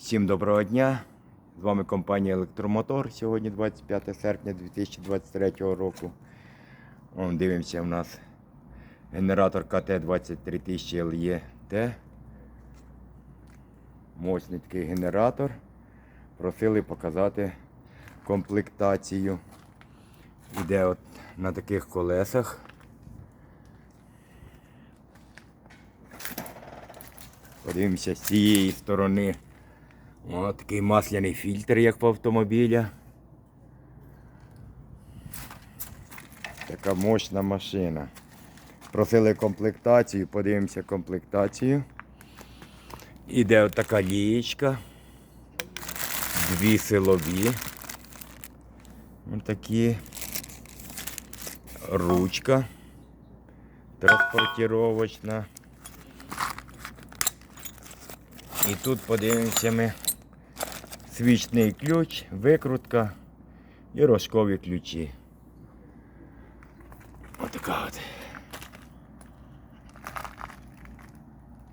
Всім доброго дня! З вами компанія Електромотор. Сьогодні 25 серпня 2023 року. Вон, дивимося, у нас генератор КТ-23000 LET. Мощний такий генератор. Просили показати комплектацію. Іде от на таких колесах. Подивимося з цієї сторони. О, такий масляний фільтр, як в автомобіля. Така мощна машина. Просили комплектацію, подивимося комплектацію. Іде така лієчка. Дві силові. Ось такі. Ручка транспортировочна. І тут подивимося ми свічний ключ, викрутка і рожкові ключі. Отака от.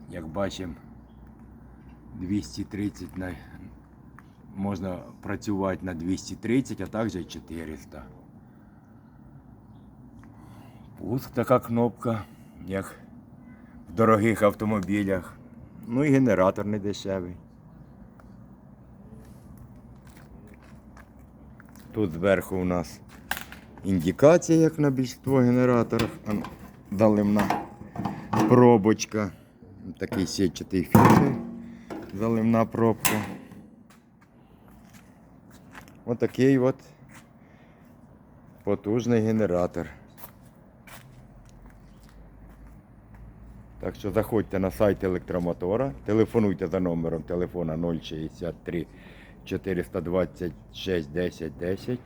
Як бачимо, 230 на... можна працювати на 230, а також 400. Пуск така кнопка, як в дорогих автомобілях. Ну і генератор не дешевий. Тут зверху у нас індикація, як на більшинство генераторах. А ну, Заливна пробочка. Такий сітчатий фільтр. Заливна пробка. Отакий от потужний генератор. Так що заходьте на сайт електромотора, телефонуйте за номером телефона 063 426 10 10.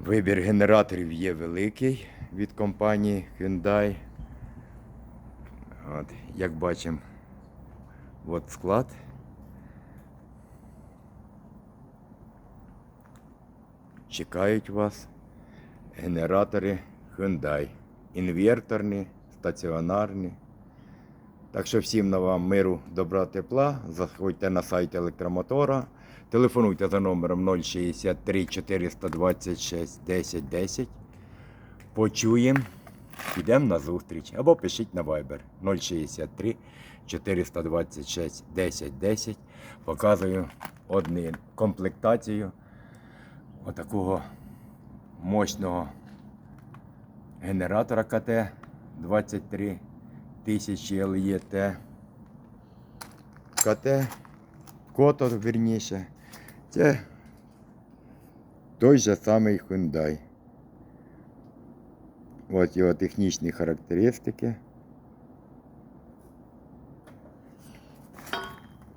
Вибір генераторів є великий від компанії Hyundai. От, як бачимо, от склад. Чекають вас генератори Hyundai. Інверторні, стаціонарні. Так що всім на вам миру, добра, тепла. Заходьте на сайт електромотора. Телефонуйте за номером 063 426 10 10. Почуємо. Підемо на зустріч. Або пишіть на Viber 063 426 10 10. Показую одну комплектацію отакого мощного генератора КТ 23 тисячі ЛЄТ. КТ, Кото, вірніше. Це той же самий Hyundai. Ось його технічні характеристики.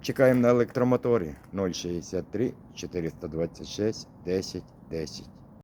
Чекаємо на електромоторі 063 426 10 10.